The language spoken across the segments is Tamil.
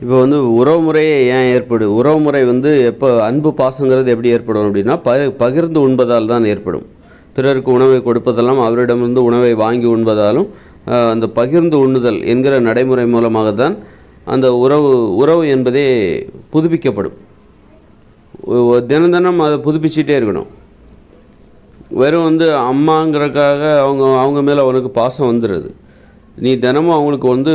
இப்போ வந்து உறவுமுறையே ஏன் ஏற்படும் உறவுமுறை வந்து எப்போ அன்பு பாசங்கிறது எப்படி ஏற்படும் அப்படின்னா ப பகிர்ந்து உண்பதால் தான் ஏற்படும். பிறருக்கு உணவை கொடுப்பதெல்லாம் அவரிடமிருந்து உணவை வாங்கி உண்பதாலும் அந்த பகிர்ந்து உண்ணுதல் என்கிற நடைமுறை மூலமாக தான் அந்த உறவு உறவு என்பதே புதுப்பிக்கப்படும். தினம் தினம் அதை புதுப்பிச்சிட்டே இருக்கணும். வெறும் வந்து அம்மாங்கிறக்காக அவங்க அவங்க மேலே அவனுக்கு பாசம் வந்துடுது. நீ தினமும் அவங்களுக்கு வந்து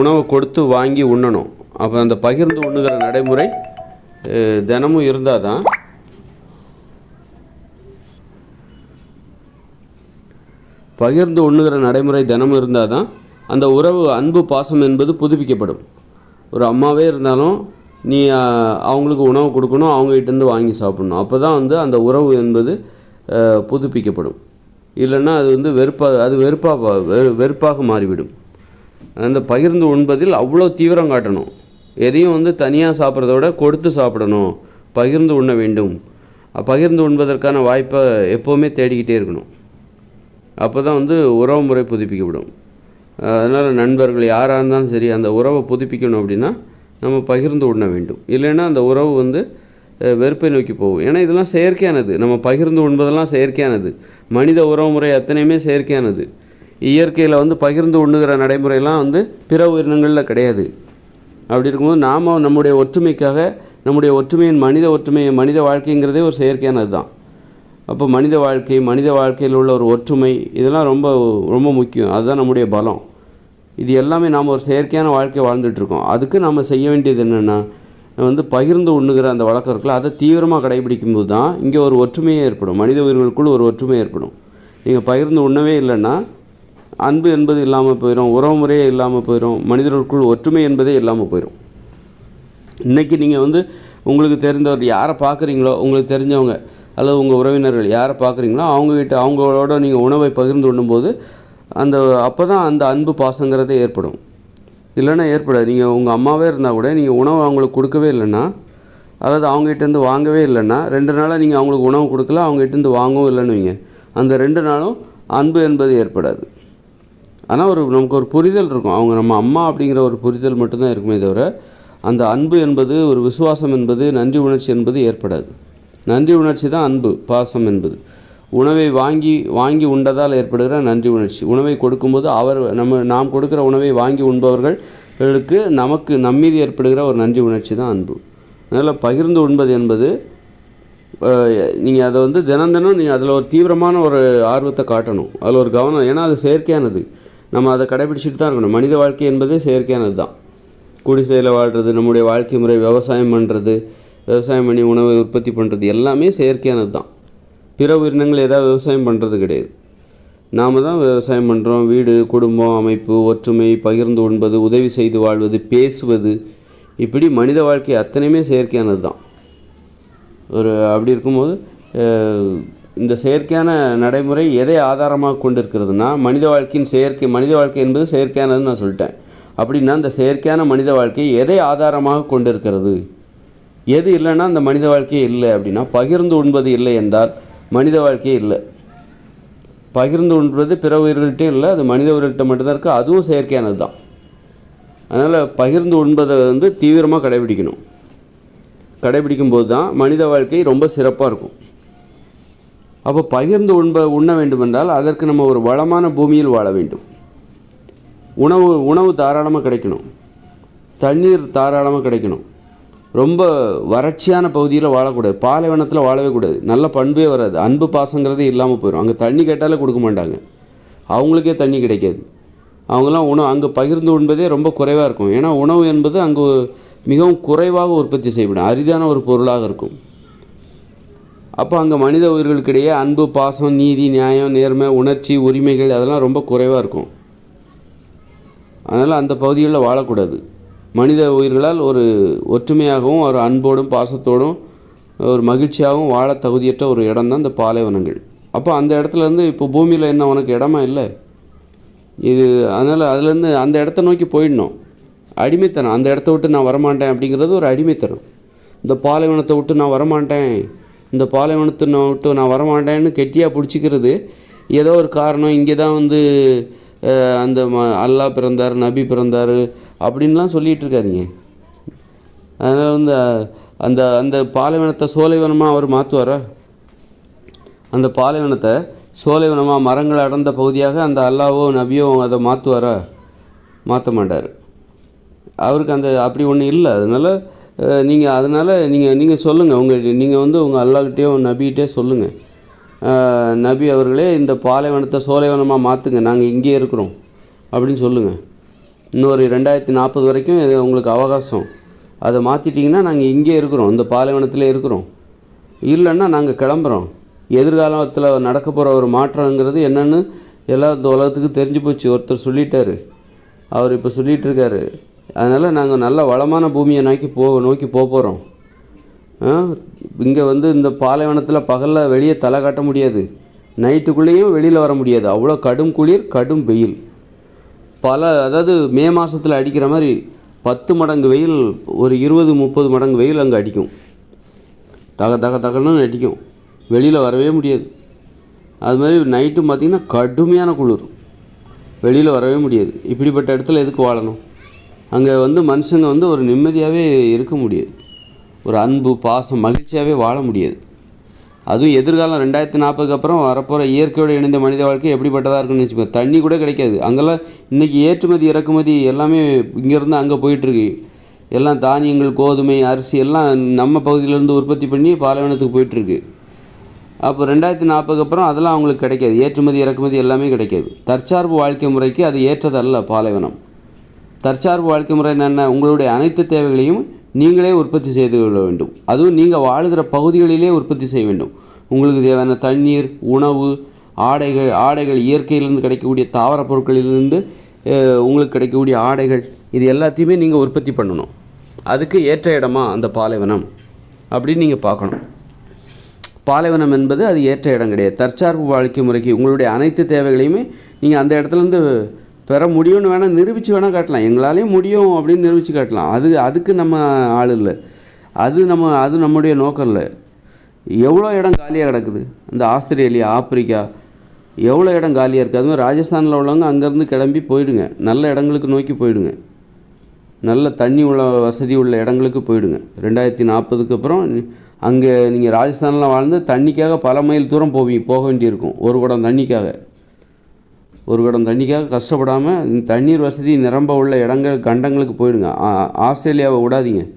உணவை கொடுத்து வாங்கி உண்ணணும். அப்போ அந்த பகிர்ந்து உண்ணுகிற நடைமுறை தினமும் இருந்தால் தான் பகிர்ந்து உண்ணுகிற நடைமுறை தினமும் இருந்தால் தான் அந்த உறவு அன்பு பாசம் என்பது புதுப்பிக்கப்படும். ஒரு அம்மாவே இருந்தாலும் நீ அவங்களுக்கு உணவு கொடுக்கணும் அவங்ககிட்டேருந்து வாங்கி சாப்பிடணும். அப்போ தான் வந்து அந்த உறவு என்பது புதுப்பிக்கப்படும். இல்லைன்னா அது வந்து வெறுப்பாக அது வெறுப்பாக வெறு வெறுப்பாக மாறிவிடும். அந்த பகிர்ந்து உண்பதில் அவ்வளோ தீவிரம் காட்டணும். எதையும் வந்து தனியாக சாப்பிட்றத விட கொடுத்து சாப்பிடணும். பகிர்ந்து உண்ண வேண்டும். பகிர்ந்து உண்பதற்கான வாய்ப்பை எப்போவுமே தேடிக்கிட்டே இருக்கணும். அப்போ தான் வந்து உறவு முறை புதுப்பிக்கப்படும். அதனால் நண்பர்கள் யாராக இருந்தாலும் சரி அந்த உறவை புதுப்பிக்கணும் அப்படின்னா நம்ம பகிர்ந்து உண்ண வேண்டும். இல்லைன்னா அந்த உறவு வந்து வெறுப்பை நோக்கி போகும். ஏன்னா இதெல்லாம் செயற்கையானது. நம்ம பகிர்ந்து உண்பதெல்லாம் செயற்கையானது. மனித உறவு முறை அத்தனையுமே செயற்கையானது. இயற்கையில் வந்து பகிர்ந்து உண்ணுகிற நடைமுறையெல்லாம் வந்து பிற உயிரினங்களில் கிடையாது. அப்படி இருக்கும்போது நாம் நம்முடைய ஒற்றுமைக்காக நம்முடைய ஒற்றுமையின் மனித ஒற்றுமை மனித வாழ்க்கைங்கிறதே ஒரு செயற்கையானது தான். அப்போ மனித வாழ்க்கை மனித வாழ்க்கையில் உள்ள ஒரு ஒற்றுமை இதெல்லாம் ரொம்ப ரொம்ப முக்கியம். அதுதான் நம்முடைய பலம். இது எல்லாமே நாம் ஒரு செயற்கையான வாழ்க்கை வாழ்ந்துட்டுருக்கோம் அதுக்கு நம்ம செய்ய வேண்டியது என்னென்னா வந்து பகிர்ந்து உண்ணுகிற அந்த வழக்கம் இருக்குல்ல அதை தீவிரமாக கடைபிடிக்கும் போது தான் இங்கே ஒரு ஒற்றுமையே ஏற்படும். மனித உயிர்களுக்குள் ஒரு ஒற்றுமை ஏற்படும். நீங்கள் பகிர்ந்து உண்ணவே இல்லைன்னா அன்பு என்பது இல்லாமல் போயிடும் உறவு முறையே இல்லாமல் போயிடும் மனிதர்களுக்குள் ஒற்றுமை என்பதே இல்லாமல் போயிடும் இன்றைக்கி நீங்கள் வந்து உங்களுக்கு தெரிந்தவர் யாரை பார்க்குறீங்களோ உங்களுக்கு தெரிஞ்சவங்க அல்லது உங்கள் உறவினர்கள் யாரை பார்க்குறீங்களோ அவங்கக்கிட்ட அவங்களோட நீங்கள் உணவை பகிர்ந்து உண்ணும்போது அந்த அப்போ தான் அந்த அன்பு பாசங்கிறதே ஏற்படும். இல்லைன்னா ஏற்படாது. நீங்கள் உங்கள் அம்மாவே இருந்தால் கூட நீங்கள் உணவு அவங்களுக்கு கொடுக்கவே இல்லைன்னா அல்லது அவங்ககிட்டேருந்து வாங்கவே இல்லைன்னா ரெண்டு நாளாக நீங்கள் அவங்களுக்கு உணவு கொடுக்கல அவங்ககிட்டேருந்து வாங்கவும் இல்லைன்னு வைங்க. அந்த ரெண்டு நாளும் அன்பு என்பது ஏற்படாது. ஆனால் ஒரு நமக்கு ஒரு புரிதல் இருக்கும். அவங்க நம்ம அம்மா அப்படிங்கிற ஒரு புரிதல் மட்டும்தான் இருக்குமே தவிர அந்த அன்பு என்பது ஒரு விசுவாசம் என்பது நன்றி உணர்ச்சி என்பது ஏற்படாது. நன்றி உணர்ச்சி தான் அன்பு பாசம் என்பது. உணவை வாங்கி வாங்கி உண்டதால் ஏற்படுகிற நன்றி உணர்ச்சி. உணவை கொடுக்கும்போது அவர் நம்ம நாம் கொடுக்குற உணவை வாங்கி உண்பவர்களுக்கு நமக்கு நம்மீது ஏற்படுகிற ஒரு நன்றி உணர்ச்சி தான் அன்பு. அதனால் பகிர்ந்து உண்பது என்பது நீங்கள் அதை வந்து தினம் தினம் நீங்கள் அதில் ஒரு தீவிரமான ஒரு ஆர்வத்தை காட்டணும். அதில் ஒரு கவனம் ஏன்னா அது செயற்கையானது. நம்ம அதை கடைபிடிச்சிட்டு தான் இருக்கணும். மனித வாழ்க்கை என்பதே செயற்கையானது தான் குடிசையில் வாழ்கிறது நம்முடைய வாழ்க்கை முறை விவசாயம் பண்ணுறது விவசாயம் பண்ணி உணவை உற்பத்தி பண்ணுறது எல்லாமே செயற்கையானது தான் பிற உயிரினங்கள் ஏதாவது விவசாயம் பண்ணுறது கிடையாது. நாம் தான் விவசாயம் பண்ணுறோம் வீடு குடும்பம் அமைப்பு ஒற்றுமை பகிர்ந்து உண்பது உதவி செய்து வாழ்வது பேசுவது. இப்படி மனித வாழ்க்கை அத்தனையுமே செயற்கையானது தான் ஒரு அப்படி இருக்கும்போது இந்த செயற்கையான நடைமுறை எதை ஆதாரமாக கொண்டு இருக்கிறதுனா மனித வாழ்க்கையின் செயற்கை மனித வாழ்க்கை என்பது செயற்கையானதுன்னு நான் சொல்லிட்டேன். அப்படின்னா இந்த செயற்கையான மனித வாழ்க்கை எதை ஆதாரமாக கொண்டு இருக்கிறது எது இல்லைன்னா அந்த மனித வாழ்க்கையே இல்லை அப்படின்னா பகிர்ந்து உண்பது இல்லை என்றால் மனித வாழ்க்கையே இல்லை. பகிர்ந்து உண்பது பிற உயிர்கள்ட்டே இல்லை அது மனித உயிர்கள்ட்ட மட்டும்தான் இருக்குது அதுவும் செயற்கையானது தான். அதனால் பகிர்ந்து உண்பதை வந்து தீவிரமாக கடைபிடிக்கணும். கடைபிடிக்கும் போது தான் மனித வாழ்க்கை ரொம்ப சிறப்பாக இருக்கும். அப்போ பகிர்ந்து உண்ப உண்ண வேண்டுமென்றால் அதற்கு நம்ம ஒரு வளமான பூமியில் வாழ வேண்டும். உணவு உணவு தாராளமாக கிடைக்கணும். தண்ணீர் தாராளமாக கிடைக்கணும். ரொம்ப வறட்சியான பகுதியில் வாழக்கூடாது. பாலைவனத்தில் வாழவே கூடாது. நல்ல பண்பே வராது. அன்பு பாசங்கிறதே இல்லாமல் போயிடும் அங்கே தண்ணி கேட்டாலே கொடுக்க மாட்டாங்க. அவங்களுக்கே தண்ணி கிடைக்காது. அவங்களாம் உணவு அங்கே பகிர்ந்து உண்பதே ரொம்ப குறைவாக இருக்கும். ஏன்னா உணவு என்பது அங்கே மிகவும் குறைவாக உற்பத்தி செய்யப்படும். அரிதான ஒரு பொருளாக இருக்கும். அப்போ அங்கே மனித உயிர்களுக்கிடையே அன்பு பாசம் நீதி நியாயம் நேர்மை உணர்ச்சி உரிமைகள் அதெல்லாம் ரொம்ப குறைவாக இருக்கும். அதனால் அந்த பகுதிகளில் வாழக்கூடாது. மனித உயிர்களால் ஒரு ஒற்றுமையாகவும் ஒரு அன்போடும் பாசத்தோடும் ஒரு மகிழ்ச்சியாகவும் வாழ தகுதியற்ற ஒரு இடம் தான் இந்த பாலைவனங்கள். அப்போ அந்த இடத்துலேருந்து இப்போ பூமியில் என்ன உனக்கு இடமா இல்லை? இது அதனால் அதுலேருந்து அந்த இடத்த நோக்கி போயிடணும். அடிமைத்தனம். அந்த இடத்த விட்டு நான் வரமாட்டேன் அப்படிங்கிறது ஒரு அடிமைத்தனம். இந்த பாலைவனத்தை விட்டு நான் வரமாட்டேன். இந்த பாலைவனத்தை நான் விட்டு நான் வரமாட்டேன்னு கெட்டியாக பிடிச்சிக்கிறது. ஏதோ ஒரு காரணம் இங்கே தான் வந்து அந்த ம அல்லாஹ் பிறந்தார் நபி பிறந்தார் அப்படின்லாம் சொல்லிகிட்டு இருக்காதிங்க அதனால் வந்து அந்த அந்த பாலைவனத்தை சோலைவனமாக அவர் மாற்றுவாரா அந்த பாலைவனத்தை சோலைவனமாக மரங்கள் அடர்ந்த பகுதியாக அந்த அல்லாவோ நபியோ அதை மாற்றுவாரா மாற்ற மாட்டார். அவருக்கு அந்த அப்படி ஒன்றும் இல்லை. அதனால் நீங்கள் அதனால் நீங்கள் நீங்கள் சொல்லுங்கள் உங்கள் நீங்கள் வந்து உங்கள் அல்லாக்கிட்டேயோ நபிகிட்டே சொல்லுங்கள் நபி அவர்களே இந்த பாலைவனத்தை சோலைவனமாக மாற்றுங்க நாங்கள் இங்கேயே இருக்கிறோம். அப்படின்னு சொல்லுங்கள் இன்னொரு ரெண்டாயிரத்தி நாற்பது வரைக்கும் இது உங்களுக்கு அவகாசம். அதை மாற்றிட்டிங்கன்னா நாங்கள் இங்கே இருக்கிறோம். இந்த பாலைவனத்தில் இருக்கிறோம். இல்லைன்னா நாங்கள் கிளம்புறோம். எதிர்காலத்தில் நடக்க போகிற ஒரு மாற்றங்கிறது என்னென்னு எல்லா இந்த உலகத்துக்கும் தெரிஞ்சு போச்சு. ஒருத்தர் சொல்லிட்டாரு. அவர் இப்போ சொல்லிகிட்டு இருக்காரு. அதனால் நாங்கள் நல்ல வளமான பூமியை நோக்கி போ நோக்கி போக போகிறோம் இங்கே வந்து இந்த பாலைவனத்தில் பகலில் வெளியே தலை காட்ட முடியாது. நைட்டுக்குள்ளேயும் வெளியில் வர முடியாது. அவ்வளோ கடும் குளிர் கடும் வெயில். பல அதாவது மே மாதத்தில் அடிக்கிற மாதிரி பத்து மடங்கு வெயில் ஒரு இருபது முப்பது மடங்கு வெயில் அங்கே அடிக்கும். தக தக தகன்னு அடிக்கும். வெளியில் வரவே முடியாது. அது மாதிரி நைட்டும் பார்த்திங்கன்னா கடுமையான குளிர். வெளியில் வரவே முடியாது. இப்படிப்பட்ட இடத்துல எதுக்கு வாழணும்? அங்கே வந்து மனுஷங்க வந்து ஒரு நிம்மதியாகவே இருக்க முடியாது. ஒரு அன்பு பாசம் மகிழ்ச்சியாகவே வாழ முடியாது. அதுவும் எதிர்காலம் ரெண்டாயிரத்தி நாற்பதுக்கு அப்புறம் வரப்போகிற இயற்கையோடு இணைந்த மனித வாழ்க்கை எப்படிப்பட்டதாக இருக்குன்னு வச்சுக்கோங்க. தண்ணி கூட கிடைக்காது. அங்கெல்லாம் இன்றைக்கி ஏற்றுமதி இறக்குமதி எல்லாமே இங்கேருந்து அங்கே போயிட்டுருக்கு. எல்லாம் தானியங்கள் கோதுமை அரிசி எல்லாம் நம்ம பகுதியிலேருந்து உற்பத்தி பண்ணி பாலைவனத்துக்கு போயிட்டுருக்கு. அப்போ ரெண்டாயிரத்தி நாற்பதுக்கு அப்புறம் அதெல்லாம் அவங்களுக்கு கிடைக்காது. ஏற்றுமதி இறக்குமதி எல்லாமே கிடைக்காது. தற்சார்பு வாழ்க்கை முறைக்கு அது ஏற்றதல்ல பாலைவனம். தற்சார்பு வாழ்க்கை முறை என்னென்ன? உங்களுடைய அனைத்து தேவைகளையும் நீங்களே உற்பத்தி செய்து கொள்ள வேண்டும். அதுவும் நீங்கள் வாழுகிற பகுதிகளிலே உற்பத்தி செய்ய வேண்டும். உங்களுக்கு தேவையான தண்ணீர் உணவு ஆடைகள் ஆடைகள் இயற்கையிலிருந்து கிடைக்கக்கூடிய தாவர பொருட்களிலிருந்து உங்களுக்கு கிடைக்கக்கூடிய ஆடைகள் இது எல்லாத்தையுமே நீங்கள் உற்பத்தி பண்ணணும். அதுக்கு ஏற்ற இடமா அந்த பாலைவனம் அப்படின்னு நீங்கள் பார்க்கணும். பாலைவனம் என்பது அது ஏற்ற இடம் கிடையாது. தற்சார்பு வாழ்க்கை முறைக்கு உங்களுடைய அனைத்து தேவைகளையுமே நீங்கள் அந்த இடத்துலேருந்து பெற முடியும்னு வேணால் நிரூபித்து வேணால் காட்டலாம். எங்களாலேயும் முடியும் அப்படின்னு நிரூபித்து காட்டலாம். அது அதுக்கு நம்ம ஆள் இல்லை. அது நம்ம அது நம்முடைய நோக்கம் இல்லை. எவ்வளோ இடம் காலியாக கிடக்குது? இந்த ஆஸ்திரேலியா ஆப்பிரிக்கா எவ்வளோ இடம் காலியாக இருக்குது அதுவும் ராஜஸ்தானில் உள்ளவங்க அங்கேருந்து கிளம்பி போயிடுங்க. நல்ல இடங்களுக்கு நோக்கி போயிடுங்க. நல்ல தண்ணி உள்ள வசதி உள்ள இடங்களுக்கு போயிடுங்க. ரெண்டாயிரத்தி நாற்பதுக்கு அப்புறம் அங்கே நீங்கள் ராஜஸ்தானில் வாழ்ந்து தண்ணிக்காக பல மைல் தூரம் போவீங்க போக வேண்டியிருக்கும். ஒரு குடம் தண்ணிக்காக. ஒரு குடம் தண்ணிக்காக கஷ்டப்படாமல் தண்ணீர் வசதி நிரம்ப உள்ள இடங்கள் கண்டங்களுக்கு போயிடுங்க. ஆஸ்திரேலியாவை விடாதீங்க.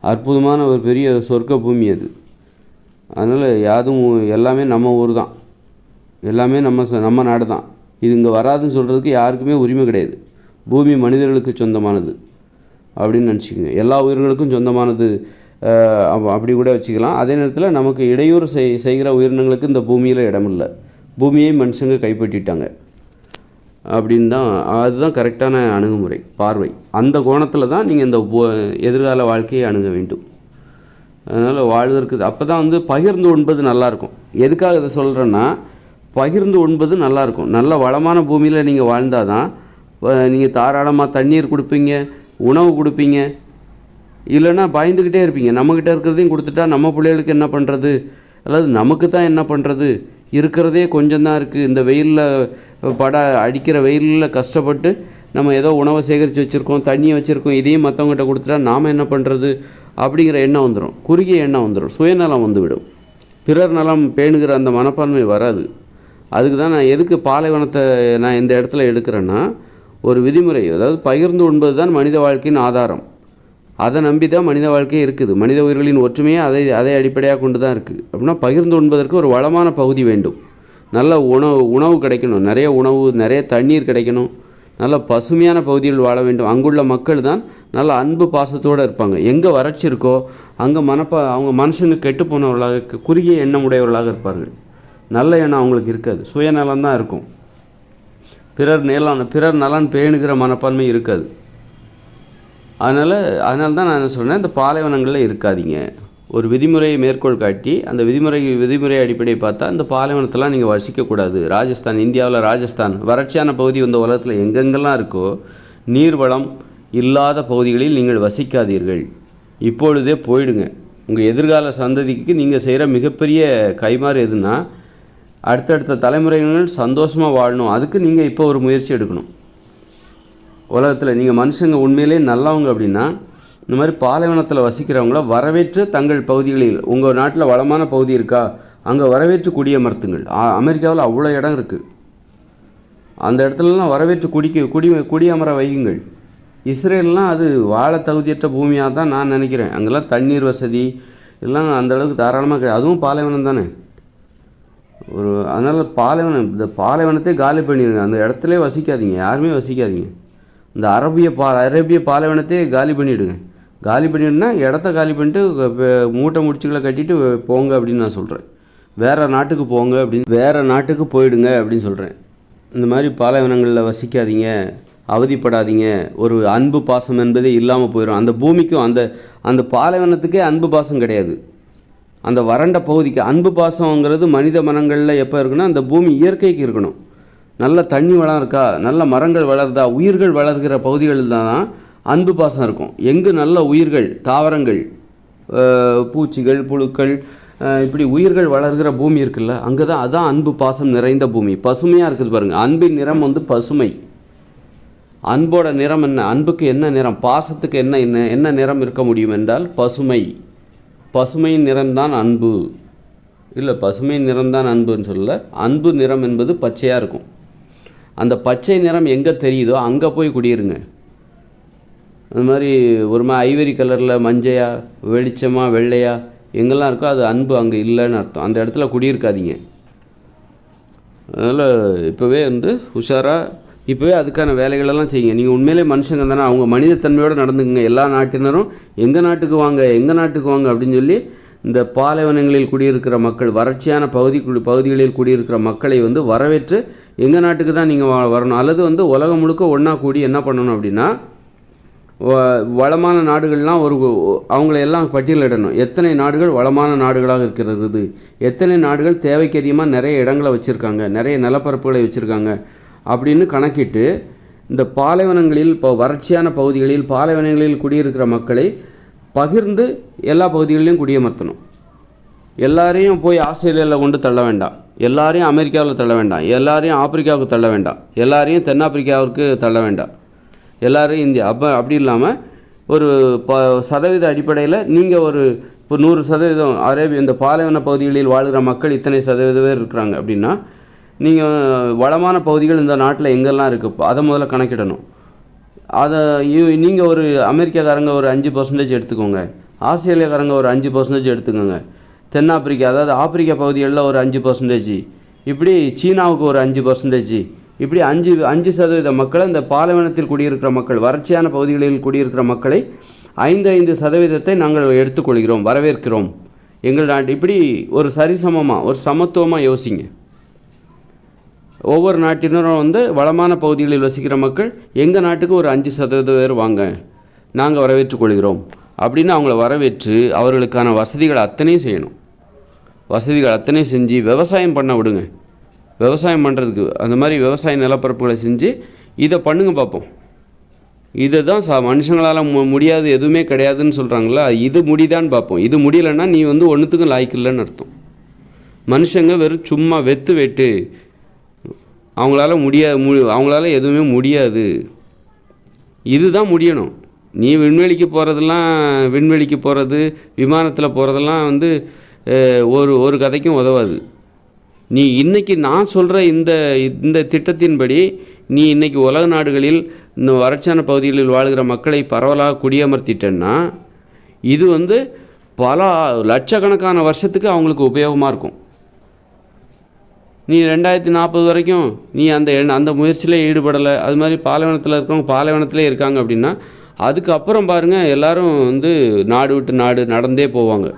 அற்புதமான ஒரு பெரிய சொர்க்க பூமி அது. அதனால் யாதும் எல்லாமே நம்ம ஊர் தான். எல்லாமே நம்ம ச- நம்ம நாடு தான். இது இங்கே வராதுன்னு சொல்கிறதுக்கு யாருக்குமே உரிமை கிடையாது. பூமி மனிதர்களுக்கு சொந்தமானது அப்படின்னு நினச்சிக்கோங்க. எல்லா உயிர்களுக்கும் சொந்தமானது அப்படி கூட வச்சுக்கலாம். அதே நேரத்தில் நமக்கு இடையூறு செய் செய்கிற உயிரினங்களுக்கு இந்த பூமியில் இடமில்லை. பூமியை மனுஷங்க கைப்பற்றிட்டாங்க. அப்படின்னு தான் அதுதான் கரெக்டான அணுகுமுறை பார்வை. அந்த கோணத்தில் தான் நீங்கள் இந்த எதிர்கால வாழ்க்கையை அணுக வேண்டும். அதனால் வாழ்வதற்கு அப்போ தான் வந்து பகிர்ந்து உண்பது நல்லாயிருக்கும். எதுக்காக இதை சொல்கிறேன்னா பகிர்ந்து உண்பது நல்லாயிருக்கும். நல்ல வளமான பூமியில் நீங்கள் வாழ்ந்தால் தான் நீங்கள் தாராளமாக தண்ணீர் கொடுப்பீங்க உணவு கொடுப்பீங்க இல்லைன்னா பயந்துக்கிட்டே இருப்பீங்க. நம்மக்கிட்ட இருக்கிறதையும் கொடுத்துட்டா நம்ம பிள்ளைகளுக்கு என்ன பண்ணுறது அல்லது நமக்கு தான் என்ன பண்ணுறது இருக்கிறதே கொஞ்சம் தான் இருக்குது இந்த வெயிலில் பட அடிக்கிற வெயிலில் கஷ்டப்பட்டு நம்ம ஏதோ உணவை சேகரித்து வச்சுருக்கோம் தண்ணியை வச்சுருக்கோம் இதையும் மற்றவங்ககிட்ட கொடுத்துட்டா நாம் என்ன பண்ணுறது அப்படிங்கிற எண்ணம் வந்துடும் குறுகிய எண்ணம் வந்துடும் சுயநலம் வந்துவிடும். பிறர் நலம் பேணுகிற அந்த மனப்பான்மை வராது. அதுக்கு தான் நான் எதுக்கு பாலைவனத்தை நான் இந்த இடத்துல எடுக்கிறேன்னா ஒரு விதிமுறை. அதாவது பகிர்ந்து உண்பது தான் மனித வாழ்க்கையின் ஆதாரம். அதை நம்பி தான் மனித வாழ்க்கை இருக்குது. மனித உயிர்களின் ஒற்றுமையே அதை அதை அடிப்படையாக கொண்டு தான் இருக்குது அப்படின்னா பகிர்ந்து உண்பதற்கு ஒரு வளமான பகுதி வேண்டும். நல்ல உணவு உணவு கிடைக்கணும். நிறைய உணவு நிறைய தண்ணீர் கிடைக்கணும். நல்ல பசுமையான பகுதியில் வாழ வேண்டும். அங்குள்ள மக்கள் தான் நல்ல அன்பு பாசத்தோடு இருப்பாங்க. எங்கே வறட்சி இருக்கோ அங்கே மனப்பா அவங்க மனுஷங்க கெட்டு போனவர்களாக குறுகிய எண்ணம் உடையவர்களாக இருப்பார்கள். நல்ல எண்ணம் அவங்களுக்கு இருக்காது. சுயநலம் தான் இருக்கும். பிறர் நலன் பிறர் நலன் பேணுகிற மனப்பான்மை இருக்காது. அதனால் அதனால தான் நான் என்ன இந்த பாலைவனங்களில் இருக்காதீங்க. ஒரு விதிமுறையை மேற்கோள் காட்டி அந்த விதிமுறை விதிமுறை அடிப்படையை பார்த்தா இந்த பாலைவனத்தெல்லாம் நீங்கள் வசிக்கக்கூடாது. ராஜஸ்தான் இந்தியாவில் ராஜஸ்தான் வறட்சியான பகுதி இந்த உலகத்தில் எங்கெங்கெல்லாம் இருக்கோ நீர்வளம் இல்லாத பகுதிகளில் நீங்கள் வசிக்காதீர்கள். இப்பொழுதே போயிடுங்க. உங்கள் எதிர்கால சந்ததிக்கு நீங்கள் செய்கிற மிகப்பெரிய கைமாறு எதுனா அடுத்தடுத்த தலைமுறைகள் சந்தோஷமாக வாழணும். அதுக்கு நீங்கள் இப்போ ஒரு முயற்சி எடுக்கணும். உலகத்தில் நீங்கள் மனுஷங்க உண்மையிலே நல்லவங்க அப்படின்னா இந்த மாதிரி பாலைவனத்தில் வசிக்கிறவங்கள வரவேற்று தங்கள் பகுதிகளில் உங்கள் நாட்டில் வளமான பகுதி இருக்கா? அங்கே வரவேற்று குடியமர்த்துங்கள் அமெரிக்காவில் அவ்வளோ இடம் இருக்குது அந்த இடத்துலலாம் வரவேற்று குடிக்க குடி குடியமர வையுங்கள். இஸ்ரேல்லாம் அது வாழ தகுதியற்ற பூமியாக தான் நான் நினைக்கிறேன். அங்கெல்லாம் தண்ணீர் வசதி எல்லாம் அந்த அளவுக்கு தாராளமாக கிடையாது. அதுவும் பாலைவனம் தானே. ஒரு அதனால் பாலைவனம் இந்த பாலைவனத்தை காலி பண்ணிடுங்க அந்த இடத்துல வசிக்காதீங்க. யாருமே வசிக்காதீங்க. இந்த அரபிய பா அரேபிய பாலைவனத்தையே காலி பண்ணிவிடுங்க காலி பண்ணிவிடுனா இடத்த காலி பண்ணிட்டு மூட்டை முடிச்சுகளை கட்டிட்டு போங்க அப்படின்னு நான் சொல்கிறேன் வேறு நாட்டுக்கு போங்க அப்படின்னு வேறு நாட்டுக்கு போயிடுங்க அப்படின்னு சொல்கிறேன் இந்த மாதிரி பாலைவனங்களில் வசிக்காதீங்க. அவதிப்படாதீங்க. ஒரு அன்பு பாசம் என்பதே இல்லாமல் போயிடும் அந்த பூமிக்கும் அந்த அந்த பாலைவனத்துக்கே அன்பு பாசம் கிடையாது. அந்த வறண்ட பகுதிக்கு அன்பு பாசங்கிறது மனித மனங்களில் எப்போ இருக்குன்னா அந்த பூமி இயற்கைக்கு இருக்கணும். நல்ல தண்ணி வளம் இருக்கா? நல்ல மரங்கள் வளருதா? உயிர்கள் வளர்கிற பகுதிகளில் தான்? அன்பு பாசம் இருக்கும். எங்கு நல்ல உயிர்கள் தாவரங்கள் பூச்சிகள் புழுக்கள் இப்படி உயிர்கள் வளர்கிற பூமி இருக்குல்ல அங்கே தான் அதான் அன்பு பாசம் நிறைந்த பூமி. பசுமையாக இருக்குது பாருங்கள் அன்பின் நிறம் வந்து பசுமை. அன்போட நிறம் என்ன? அன்புக்கு என்ன நிறம்? பாசத்துக்கு என்ன என்ன என்ன நிறம் இருக்க முடியும் என்றால் பசுமை. பசுமையின் நிறம்தான் அன்பு. இல்லை பசுமையின் நிறம்தான் அன்புன்னு சொல்லல. அன்பு நிறம் என்பது பச்சையாக இருக்கும். அந்த பச்சை நிறம் எங்கே தெரியுதோ அங்கே போய் குடியிருங்க. அது மாதிரி ஒரு மாதிரி ஐவரி கலரில் மஞ்சையா வெளிச்சமா வெள்ளையா எங்கெல்லாம் இருக்கோ அது அன்பு அங்கே இல்லைன்னு அர்த்தம். அந்த இடத்துல குடியிருக்காதீங்க. அதனால் இப்போவே வந்து உஷாராக இப்போவே அதுக்கான வேலைகளெல்லாம் செய்யுங்க. நீங்கள் உண்மையிலே மனுஷங்க தானே. அவங்க மனிதத்தன்மையோடு நடந்துக்குங்க. எல்லா நாட்டினரும் எங்கள் நாட்டுக்கு வாங்க எங்கள் நாட்டுக்கு வாங்க அப்படின்னு சொல்லி இந்த பாலைவனங்களில் குடியிருக்கிற மக்கள் வறட்சியான பகுதி குடி- பகுதிகளில் குடியிருக்கிற மக்களை வந்து வரவேற்று எங்கள் நாட்டுக்கு தான் நீங்கள் வரணும். அல்லது வந்து உலகம் முழுக்க ஒன்றா கூடி என்ன பண்ணணும் அப்படின்னா வ- வளமான நாடுகள்லாம் ஒரு அவங்கள எல்லாம் பட்டியலிடணும். எத்தனை நாடுகள் வளமான நாடுகளாக இருக்கிறது? எத்தனை நாடுகள் தேவைக்கு அதிகமாக நிறைய இடங்களை வச்சுருக்காங்க நிறைய நிலப்பரப்புகளை வச்சுருக்காங்க அப்படின்னு கணக்கிட்டு இந்த பாலைவனங்களில் இப்போ வறட்சியான பகுதிகளில் பாலைவனங்களில் குடியிருக்கிற மக்களை பகிர்ந்து எல்லா பகுதிகளிலையும் குடியமர்த்தணும். எல்லாரையும் போய் ஆஸ்திரேலியாவில் கொண்டு தள்ள வேண்டாம். எல்லாரையும் அமெரிக்காவில் தள்ள வேண்டாம். எல்லாரையும் ஆப்பிரிக்காவுக்கு தள்ள வேண்டாம். எல்லாரையும் தென்னாப்பிரிக்காவிற்கு தள்ள வேண்டாம். எல்லாரையும் இந்தியா. அப்போ அப்படி இல்லாமல் ஒரு ப சதவீத அடிப்படையில் நீங்கள் ஒரு இப்போ நூறு சதவீதம் அரேபிய இந்த பாலைவன பகுதிகளில் வாழ்கிற மக்கள் இத்தனை சதவீத பேர் இருக்கிறாங்க அப்படின்னா நீங்கள் வளமான பகுதிகள் இந்த நாட்டில் எங்கெல்லாம் இருக்குது அதை முதல்ல கணக்கிடணும். அதை நீங்கள் ஒரு அமெரிக்காக்காரங்க ஒரு அஞ்சு பர்சன்டேஜ் எடுத்துக்கோங்க. ஆஸ்திரேலியாக்காரங்க ஒரு அஞ்சு பர்சன்டேஜ் எடுத்துக்கோங்க. தென்னாப்பிரிக்கா அதாவது ஆப்பிரிக்கா பகுதிகளில் ஒரு அஞ்சு பர்சன்டேஜ் இப்படி சீனாவுக்கு ஒரு அஞ்சு பர்சன்டேஜ் இப்படி அஞ்சு அஞ்சு சதவீத மக்களை இந்த பாலைவனத்தில் குடியிருக்கிற மக்கள் வறட்சியான பகுதிகளில் குடியிருக்கிற மக்களை ஐந்து ஐந்து சதவீதத்தை நாங்கள் எடுத்துக்கொள்கிறோம் வரவேற்கிறோம். எங்கள் நாட்டு இப்படி ஒரு சரிசமமாக ஒரு சமத்துவமாக யோசிங்க. ஒவ்வொரு நாட்டினரும் வந்து வளமான பகுதிகளில் வசிக்கிற மக்கள் எங்கள் நாட்டுக்கு ஒரு அஞ்சு சதவீத பேர் வாங்க நாங்கள் வரவேற்றுக்கொள்கிறோம் அப்படின்னு அவங்கள வரவேற்று அவர்களுக்கான வசதிகள் அத்தனையும் செய்யணும். வசதிகள் அத்தனையும் செஞ்சு விவசாயம் பண்ண விடுங்க. விவசாயம் பண்ணுறதுக்கு அந்த மாதிரி விவசாய நிலப்பரப்புகளை செஞ்சு இதை பண்ணுங்க பார்ப்போம். இதை தான் சா மனுஷங்களால் மு முடியாது எதுவுமே கிடையாதுன்னு சொல்கிறாங்களா இது முடிதான்னு பார்ப்போம். இது முடியலைன்னா நீ வந்து ஒன்றுத்துக்கும் லாய்க்கு இல்லைன்னு அர்த்தம். மனுஷங்க வெறும் சும்மா வெத்து வெட்டு அவங்களால முடியாது மு அவங்களால எதுவுமே முடியாது. இதுதான் முடியணும். நீ விண்வெளிக்கு போகிறதெல்லாம் விண்வெளிக்கு போகிறது விமானத்தில் போகிறதெல்லாம் வந்து ஒரு ஒரு கதைக்கும் உதவாது. நீ இன்றைக்கி நான் சொல்கிற இந்த இந்த திட்டத்தின்படி நீ இன்றைக்கி உலக நாடுகளில் இந்த வறட்சியான பகுதிகளில் வாழ்கிற மக்களை பரவலாக குடியமர்த்திட்டேன்னா இது வந்து பல லட்சக்கணக்கான வருஷத்துக்கு அவங்களுக்கு உபயோகமாக இருக்கும். நீ ரெண்டாயிரத்தி நாற்பது வரைக்கும் நீ அந்த அந்த முயற்சியில் ஈடுபடலை. அது மாதிரி பாலைவனத்தில் இருக்கிறவங்க பாலைவனத்திலே இருக்காங்க அப்படின்னா அதுக்கப்புறம் பாருங்கள் எல்லோரும் வந்து நாடு விட்டு நாடு நடந்தே போவாங்க.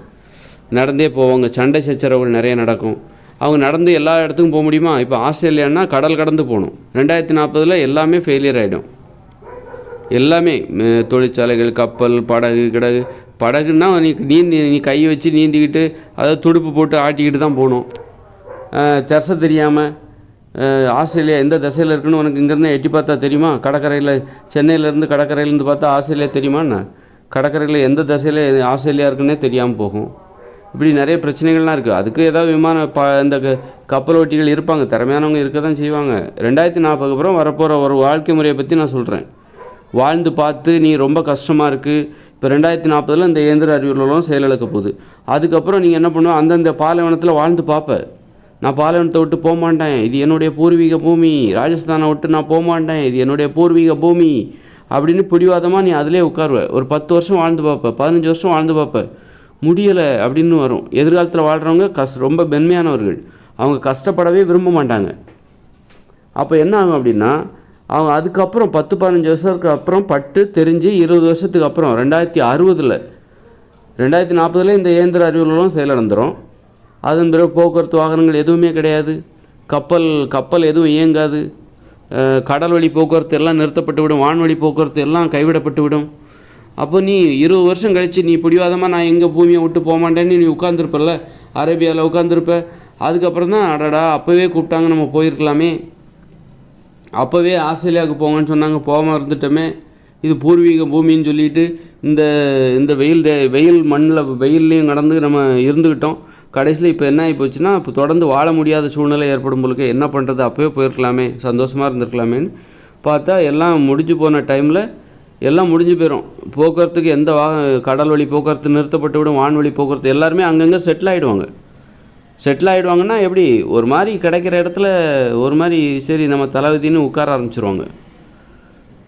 நடந்தே போவாங்க. சண்டை சச்சரவுகள் நிறைய நடக்கும். அவங்க நடந்து எல்லா இடத்துக்கும் போக முடியுமா? இப்போ ஆஸ்திரேலியானா கடல் கடந்து போகணும். ரெண்டாயிரத்தி நாற்பதில் எல்லாமே ஃபெயிலியர் ஆகிடும் எல்லாமே தொழிற்சாலைகள் கப்பல் படகு கிடகு. படகுன்னா நீ நீந்தி நீ கை வச்சு நீந்திக்கிட்டு அதை துடுப்பு போட்டு ஆட்டிக்கிட்டு தான் போகணும். தெரச தெரியாமல் ஆஸ்திரேலியா எந்த திசையில் இருக்குன்னு உனக்கு இங்கேருந்து எட்டி பார்த்தா தெரியுமா? கடற்கரையில் சென்னையிலேருந்து கடற்கரையிலேருந்து பார்த்தா ஆஸ்திரேலியா தெரியுமா கடற்கரையில் எந்த திசையில் ஆஸ்திரேலியா இருக்குன்னே தெரியாமல் போகும். இப்படி நிறைய பிரச்சனைகள்லாம் இருக்குது அதுக்கு ஏதாவது விமான ப இந்த க- கப்பல் ஓட்டிகள் இருப்பாங்க. திறமையானவங்க இருக்க தான் செய்வாங்க. ரெண்டாயிரத்தி நாற்பதுக்கு அப்புறம் வரப்போகிற ஒரு வாழ்க்கை முறையை பற்றி நான் சொல்கிறேன் வாழ்ந்து பார்த்து நீ ரொம்ப கஷ்டமாக இருக்குது இப்போ ரெண்டாயிரத்தி நாற்பதில் இந்த இயந்திர அறிவியலும் செயலிழக்க போகுது. அதுக்கப்புறம் நீங்கள் என்ன பண்ணுவோம் அந்தந்த பாலைவனத்தில் வாழ்ந்து பார்ப்ப. நான் பாலைவனத்தை விட்டு போகமாட்டேன் இது என்னுடைய பூர்வீக பூமி. ராஜஸ்தானை விட்டு நான் போகமாட்டேன் இது என்னுடைய பூர்வீக பூமி. அப்படின்னு பிடிவாதமாக நீ அதிலே உட்காருவ. ஒரு பத்து வருஷம் வாழ்ந்து பார்ப்ப பதினஞ்சு வருஷம் வாழ்ந்து பார்ப்ப முடியலை அப்படின்னு வரும். எதிர்காலத்தில் வாழ்கிறவங்க கஷ் ரொம்ப மென்மையானவர்கள். அவங்க கஷ்டப்படவே விரும்ப மாட்டாங்க. அப்போ என்ன ஆகும் அப்படின்னா அவங்க அதுக்கப்புறம் பத்து பதினஞ்சு வருஷத்துக்கு அப்புறம் பட்டு தெரிஞ்சு இருபது வருஷத்துக்கு அப்புறம் ரெண்டாயிரத்தி அறுபதில் ரெண்டாயிரத்தி நாற்பதுல இந்த இயந்திர அறிவியலும் செயலிழந்துடும் அதன் பிறகு போக்குவரத்து வாகனங்கள் எதுவுமே கிடையாது. கப்பல் கப்பல் எதுவும் இயங்காது. கடல் வழி போக்குவரத்து எல்லாம் நிறுத்தப்பட்டு விடும். வான்வழி போக்குவரத்து எல்லாம் கைவிடப்பட்டு விடும். அப்போ நீ இருபது வருஷம் கழிச்சு நீ பிடிவாதமாக நான் எங்கள் பூமியை விட்டு போக மாட்டேன்னு நீ உட்காந்துருப்பல்ல அரேபியாவில் உட்காந்துருப்ப அதுக்கப்புறம் தான் அடடா அப்போவே கூப்பிட்டாங்க நம்ம போயிருக்கலாமே. அப்போவே ஆஸ்திரேலியாவுக்கு போங்கன்னு சொன்னாங்க போகாமல் இருந்துட்டோமே. இது பூர்வீக பூமின்னு சொல்லிட்டு இந்த இந்த வெயில் தே வெயில் மண்ணில் வெயில்லையும் கடந்து நம்ம இருந்துக்கிட்டோம் கடைசியில் இப்போ என்ன ஆகி போச்சுன்னா இப்போ தொடர்ந்து வாழ முடியாத சூழ்நிலை ஏற்படும் பொழுது என்ன பண்ணுறது அப்போயே போயிருக்கலாமே சந்தோஷமாக இருந்திருக்கலாமேன்னு பார்த்தா எல்லாம் முடிஞ்சு போன டைமில் எல்லாம் முடிஞ்சு போயிடும் போக்குவரத்துக்கு எந்த வா கடல் வழி போக்குவரத்து நிறுத்தப்பட்டு விடும் வான்வழி போக்குவரத்து எல்லாருமே அங்கங்கே செட்டில் ஆகிடுவாங்க செட்டில் ஆகிடுவாங்கன்னா எப்படி? ஒரு மாதிரி கிடைக்கிற இடத்துல ஒரு மாதிரி சரி நம்ம தளபதின்னு உட்கார ஆரம்பிச்சிருவாங்க.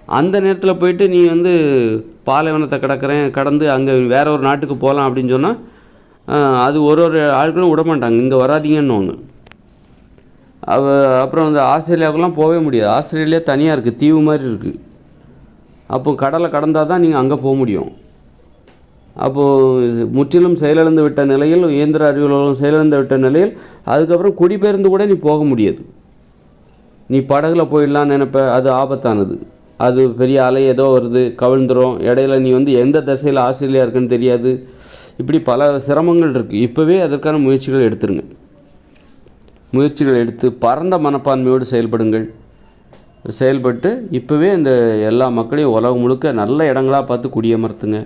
அந்த நேரத்தில் போயிட்டு நீ வந்து பாலைவனத்தை கடக்கிறேன் கடந்து அங்கே வேற ஒரு நாட்டுக்கு போகலாம் அப்படின்னு சொன்னால் அது ஒரு ஒரு ஆட்களும் விட மாட்டாங்க இங்கே வராதீங்கன்னுவாங்க. அவ அப்புறம் அந்த ஆஸ்திரேலியாவுக்குலாம் போகவே முடியாது. ஆஸ்திரேலியா தனியாக இருக்குது தீவு மாதிரி இருக்குது அப்போ கடலை கடந்தால் தான் நீங்கள் அங்கே போக முடியும். அப்போது முற்றிலும் செயலிழந்து விட்ட நிலையில் இயந்திர அறிவியலும் செயலிழந்து விட்ட நிலையில் அதுக்கப்புறம் குடிபெயர்ந்து கூட நீ போக முடியாது. நீ படகுல போயிடலான்னு நினைப்ப அது ஆபத்தானது. அது பெரிய அலை ஏதோ வருது கவிழ்ந்துடும் இடையில நீ வந்து எந்த திசையில் ஆஸ்திரேலியா இருக்குன்னு தெரியாது. இப்படி பல சிரமங்கள் இருக்குது இப்போவே அதற்கான முயற்சிகள் எடுத்துருங்க. முயற்சிகள் எடுத்து பரந்த மனப்பான்மையோடு செயல்படுங்கள். செயல்பட்டு இப்போவே இந்த எல்லா மக்களையும் உலகம் முழுக்க நல்ல இடங்களாக பார்த்து குடியமர்த்துங்க.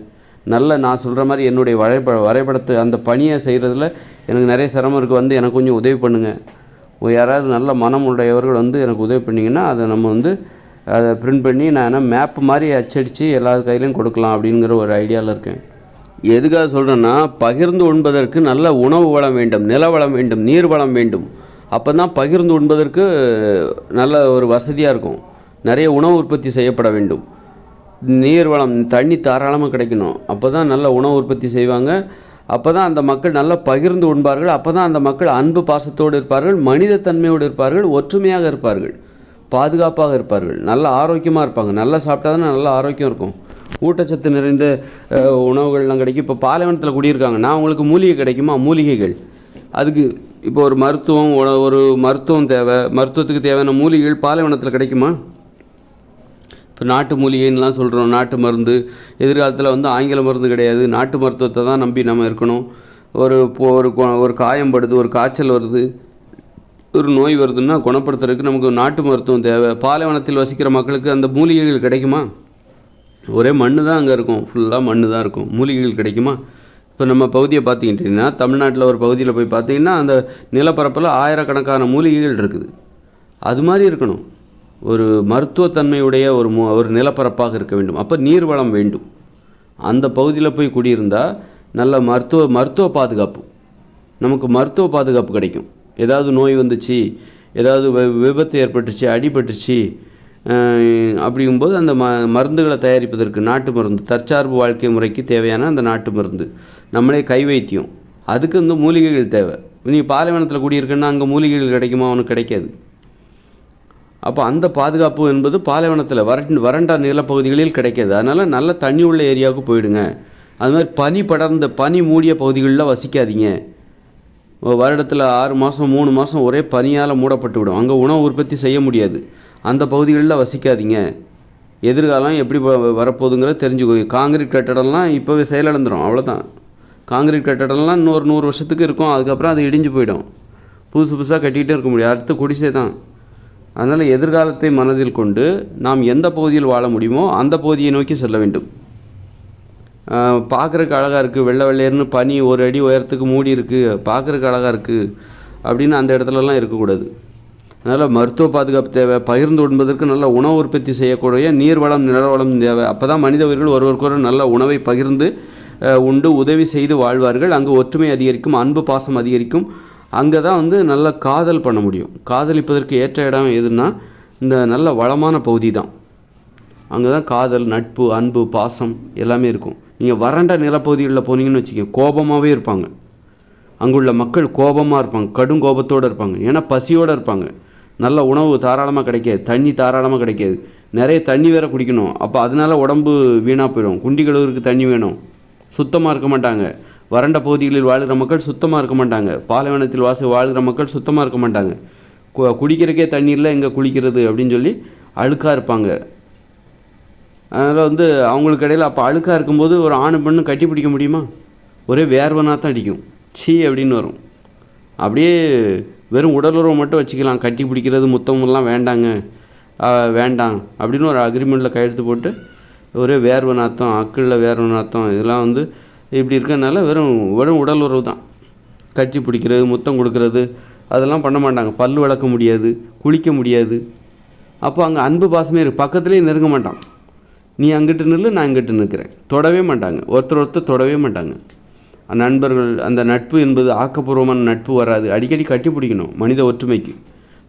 நல்ல நான் சொல்கிற மாதிரி என்னுடைய வரைபட வரைபடத்தை அந்த பணியை செய்கிறதுல எனக்கு நிறைய சிரமம் இருக்குது வந்து எனக்கு கொஞ்சம் உதவி பண்ணுங்கள் யாராவது நல்ல மனம் உடையவர்கள் வந்து எனக்கு உதவி பண்ணிங்கன்னா அதை நம்ம வந்து அதை பிரிண்ட் பண்ணி நான் மேப் மாதிரி அச்சடித்து எல்லா கையிலையும் கொடுக்கலாம் அப்படிங்கிற ஒரு ஐடியாவில் இருக்கேன். எதுக்காக சொல்கிறேன்னா பகிர்ந்து உண்பதற்கு நல்ல உணவு வளம் வேண்டும் நில வளம் வேண்டும் நீர் வளம் வேண்டும். அப்போ தான் பகிர்ந்து உண்பதற்கு நல்ல ஒரு வசதியாக இருக்கும். நிறைய உணவு உற்பத்தி செய்யப்பட வேண்டும். நீர் வளம் தண்ணி தாராளமாக கிடைக்கணும். அப்போ தான் நல்ல உணவு உற்பத்தி செய்வாங்க. அப்போ தான் அந்த மக்கள் நல்லா பகிர்ந்து உண்பார்கள். அப்போ தான் அந்த மக்கள் அன்பு பாசத்தோடு இருப்பார்கள் மனிதத்தன்மையோடு இருப்பார்கள் ஒற்றுமையாக இருப்பார்கள் பாதுகாப்பாக இருப்பார்கள். நல்ல ஆரோக்கியமாக இருப்பாங்க. நல்லா சாப்பிட்டா தானே நல்ல ஆரோக்கியம் இருக்கும். ஊட்டச்சத்து நிறைந்த உணவுகள்லாம் கிடைக்கும். இப்போ பாலைவனத்தில் குடியிருக்காங்கன்னா அவங்களுக்கு மூலிகை கிடைக்குமா? மூலிகைகள். அதுக்கு இப்போ ஒரு மருத்துவம் ஒரு மருத்துவம் தேவை. மருத்துவத்துக்கு தேவையான மூலிகைகள் பாலைவனத்தில் கிடைக்குமா? இப்போ நாட்டு மூலிகைன்னுலாம் சொல்கிறோம் நாட்டு மருந்து. எதிர்காலத்தில் வந்து ஆங்கில மருந்து கிடையாது. நாட்டு மருத்துவத்தை தான் நம்பி நம்ம இருக்கணும். ஒரு ஒரு ஒரு காயம் படுது ஒரு காய்ச்சல் வருது ஒரு நோய் வருதுன்னா குணப்படுத்துறதுக்கு நமக்கு நாட்டு மருத்துவம் தேவை. பாலைவனத்தில் வசிக்கிற மக்களுக்கு அந்த மூலிகைகள் கிடைக்குமா? ஒரே மண்ணு தான் அங்கே இருக்கும். ஃபுல்லாக மண்ணு தான் இருக்கும். மூலிகைகள் கிடைக்குமா? இப்போ நம்ம பகுதியை பார்த்துக்கிட்டிங்கன்னா தமிழ்நாட்டில் ஒரு பகுதியில் போய் பார்த்தீங்கன்னா அந்த நிலப்பரப்பில் ஆயிரக்கணக்கான மூலிகைகள் இருக்குது. அது மாதிரி இருக்கணும். ஒரு மருத்துவத்தன்மையுடைய ஒரு மு ஒரு நிலப்பரப்பாக இருக்க வேண்டும். அப்போ நீர் வளம் வேண்டும். அந்த பகுதியில் போய் குடியிருந்தால் நல்ல மருத்துவ மருத்துவ பாதுகாப்பு. நமக்கு மருத்துவ பாதுகாப்பு கிடைக்கும். ஏதாவது நோய் வந்துச்சு ஏதாவது விபத்து ஏற்பட்டுச்சு அடிபட்டுச்சு அப்படிங்கும்போது அந்த ம மருந்துகளை தயாரிப்பதற்கு நாட்டு மருந்து தற்சார்பு வாழ்க்கை முறைக்கு தேவையான அந்த நாட்டு மருந்து. நம்மளே கை வைத்தியம். அதுக்கு வந்து மூலிகைகள் தேவை. நீ பாலைவனத்தில் குடியிருக்கன்னா அங்கே மூலிகைகள் கிடைக்குமா? அவனுக்கு கிடைக்காது. அப்போ அந்த பாதுகாப்பு என்பது பாலைவனத்தில் வறண்ட வறண்ட நிலப்பகுதிகளில் கிடைக்காது. அதனால் நல்ல தண்ணி உள்ள ஏரியாவுக்கு போயிடுங்க. அது மாதிரி பனி படர்ந்த பனி மூடிய பகுதிகளில் வசிக்காதீங்க. வருடத்தில் ஆறு மாதம் மூணு மாதம் ஒரே பனியால் மூடப்பட்டு விடும் அங்கே உணவு உற்பத்தி செய்ய முடியாது. அந்த பகுதிகளில் வசிக்காதீங்க. எதிர்காலம் எப்படி வரப்போகுதுங்கிறத தெரிஞ்சுக்கோங்க. காங்கிரீட் கட்டடம்லாம் இப்போவே செயலிழந்துடும் அவ்வளோதான் காங்கிரீட் கட்டடம்லாம் இன்னொரு நூறு வருஷத்துக்கு இருக்கும். அதுக்கப்புறம் அது இடிஞ்சு போயிடும். புதுசு புதுசாக கட்டிகிட்டே இருக்க முடியாது அடுத்து குடிசை தான். அதனால் எதிர்காலத்தை மனதில் கொண்டு நாம் எந்த பகுதியில் வாழ முடியுமோ அந்த பகுதியை நோக்கி செல்ல வேண்டும். பார்க்குறக்கு அழகாக இருக்குது வெள்ளை வெள்ளையர்னு பனி ஒரு அடி உயரத்துக்கு மூடி இருக்குது பார்க்குறக்கு அழகாக இருக்குது அப்படின்னு அந்த இடத்துலலாம் இருக்கக்கூடாது. அதனால் மருத்துவ பாதுகாப்பு தேவை பகிர்ந்து உண்பதற்கு நல்ல உணவு உற்பத்தி செய்யக்கூடிய நீர்வளம் நிலவளம் தேவை. அப்போ தான் மனித உயிர்கள் ஒருவருக்கொரு நல்ல உணவை பகிர்ந்து உண்டு உதவி செய்து வாழ்வார்கள். அங்கே ஒற்றுமை அதிகரிக்கும் அன்பு பாசம் அதிகரிக்கும். அங்கே தான் வந்து நல்ல காதல் பண்ண முடியும். காதலிப்பதற்கு ஏற்ற இடம் எதுன்னா இந்த நல்ல வளமான பகுதி தான். அங்கே தான் காதல் நட்பு அன்பு பாசம் எல்லாமே இருக்கும். நீங்கள் வறண்ட நிலப்பகுதிகளில் போனீங்கன்னு வச்சுக்கோங்க கோபமாகவே இருப்பாங்க. அங்குள்ள மக்கள் கோபமாக இருப்பாங்க கடும் கோபத்தோடு இருப்பாங்க. ஏன்னா பசியோடு இருப்பாங்க. நல்ல உணவு தாராளமாக கிடைக்காது தண்ணி தாராளமாக கிடைக்காது. நிறைய தண்ணி வேற குடிக்கணும். அப்போ அதனால உடம்பு வீணாக போயிடும். குண்டி கழுவுறதுக்கு தண்ணி வேணும். சுத்தமாக இருக்க மாட்டாங்க. வறண்ட பகுதிகளில் வாழ்கிற மக்கள் சுத்தமாக இருக்க மாட்டாங்க. பாலைவனத்தில் வாசி வாழ்கிற மக்கள் சுத்தமாக இருக்க மாட்டாங்க. கு- குடிக்கிறக்கே தண்ணீரில் இல்லை எங்கே குளிக்கிறது அப்படின்னு சொல்லி அழுக்காக இருப்பாங்க. அதனால் வந்து அவங்களுக்கு இடையில் அப்போ அழுக்காக இருக்கும்போது ஒரு ஆணு பெண்ணு கட்டி பிடிக்க முடியுமா? ஒரே வேர்வனாக தான் அடிக்கும். சீ அப்படின்னு வரும். அப்படியே வெறும் உடலுறவு மட்டும் வச்சுக்கலாம். கட்டி பிடிக்கிறது முத்தமெல்லாம் வேண்டாங்க. வேண்டாம். அப்படின்னு ஒரு அக்ரிமெண்ட்டில் கையெழுத்து போட்டு ஒரே வேர்வை நாத்தம் அக்கிளில் வேர்வை நாத்தம் இதெல்லாம் வந்து இப்படி இருக்கிறதுனால வெறும் வெறும் உடல் உறவு தான். கட்டி பிடிக்கிறது முத்தம் கொடுக்கறது அதெல்லாம் பண்ண மாட்டாங்க. பல் விளக்க முடியாது குளிக்க முடியாது. அப்போ அங்கே அன்பு பாசமே இருக்கு. பக்கத்துலேயே நெருங்க மாட்டான். நீ அங்கிட்டு நில்லு நான் இங்கிட்டு நிற்கிறேன். தொடவே மாட்டாங்க. ஒருத்தர் ஒருத்தர் தொடவே மாட்டாங்க. நண்பர்கள் அந்த நட்பு என்பது ஆக்கப்பூர்வமான நட்பு வராது. அடிக்கடி கட்டிப்பிடிக்கணும் மனித ஒற்றுமைக்கு.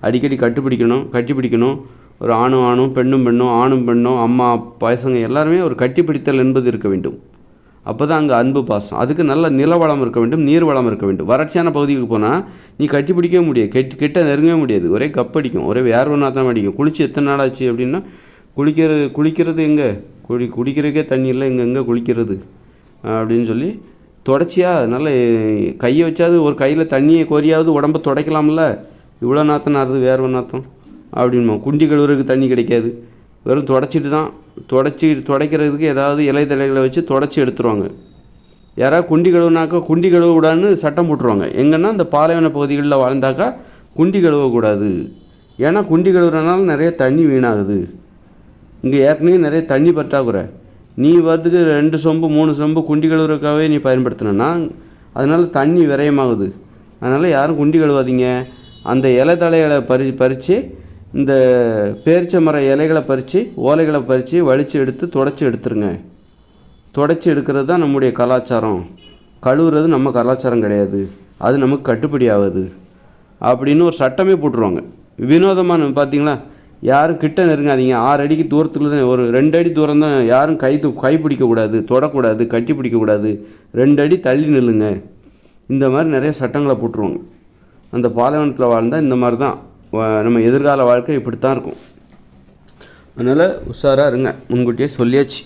அடிக்கடி கட்டுப்பிடிக்கணும் கட்டிப்பிடிக்கணும். ஒரு ஆணும் ஆணும் பெண்ணும் பெண்ணும் ஆணும் பெண்ணும் அம்மா பசங்க எல்லாருமே ஒரு கட்டிப்பிடித்தல் என்பது இருக்க வேண்டும். அப்போ தான் அங்கே அன்பு பாசம். அதுக்கு நல்ல நிலவளம் இருக்க வேண்டும் நீர் வளம் இருக்க வேண்டும். வறட்சியான பகுதிக்கு போனால் நீ கட்டிப்பிடிக்கவே முடியாது. கெட் கிட்ட நெருங்கவே முடியாது. ஒரே கப்படிக்கும் ஒரே வேர்வனா தான் அடிக்கும். குளிச்சு எத்தனை நாள் ஆச்சு அப்படின்னா குளிக்கிறது குளிக்கிறது எங்கே? குடி குடிக்கிறதுக்கே தண்ணி இல்லை. இங்கே எங்கே குளிக்கிறது? அப்படின்னு சொல்லி தொடர்ச்சியாக அதனால் கையை வச்சாவது ஒரு கையில் தண்ணியை கோரியாவது உடம்ப துடைக்கலாம்ல? இவ்வளோ நாத்தம் வேறு வேர்வை நாத்தம். அப்படின்மா. குண்டி கழுவுறதுக்கு தண்ணி கிடைக்காது. வெறும் தொடச்சிட்டு தான். தொடச்சி துடைக்கிறதுக்கு ஏதாவது இலை தலைகளை வச்சு தொடச்சி எடுத்துருவாங்க. யாராவது குண்டி கழுவுனாக்கா குண்டி கழுவ கூடாதுன்னு சட்டம் போட்டுருவாங்க. எங்கன்னா இந்த பாலைவன பகுதிகளில் வாழ்ந்தாக்கா குண்டி கழுவக்கூடாது. ஏன்னா குண்டி கழுவுறதுனால நிறைய தண்ணி வீணாகுது. இங்கே ஏற்கனவே நிறைய தண்ணி பற்றாக்குறை. நீ வரதுக்கு ரெண்டு சொம்பு மூணு சொம்பு குண்டி கழுவுறதுக்காகவே நீ பயன்படுத்தினா அதனால் தண்ணி விரயமாகுது. அதனால் யாரும் குண்டி கழுவாதீங்க. அந்த இலை தலைகளை பறி பறித்து இந்த பேரிச்ச மர இலைகளை பறித்து ஓலைகளை பறித்து வலித்து எடுத்து தொடச்சி எடுத்துருங்க. தொடச்சி எடுக்கிறது தான் நம்முடைய கலாச்சாரம். கழுவுறது நம்ம கலாச்சாரம் கிடையாது. அது நமக்கு கட்டுப்படி ஆகுது. அப்படின்னு ஒரு சட்டமே போட்டுருவாங்க. வினோதமான பார்த்தீங்களா யாரும் கிட்ட நெருங்காதீங்க. ஆறு அடிக்கு தூரத்தில் தான் ஒரு ரெண்டு அடி தூரம் தான் யாரும் கை தூ கை பிடிக்கக்கூடாது தொடக்கூடாது கட்டி பிடிக்கக்கூடாது. ரெண்டு அடி தள்ளி நில்லுங்க. இந்த மாதிரி நிறைய சட்டங்களை போட்டுருவாங்க. அந்த பாலைவனத்தில் வாழ்ந்தால் இந்த மாதிரி தான். நம்ம எதிர்கால வாழ்க்கை இப்படி தான் இருக்கும். அதனால் உஷாராக இருங்க. முன்கூட்டியே சொல்லியாச்சு.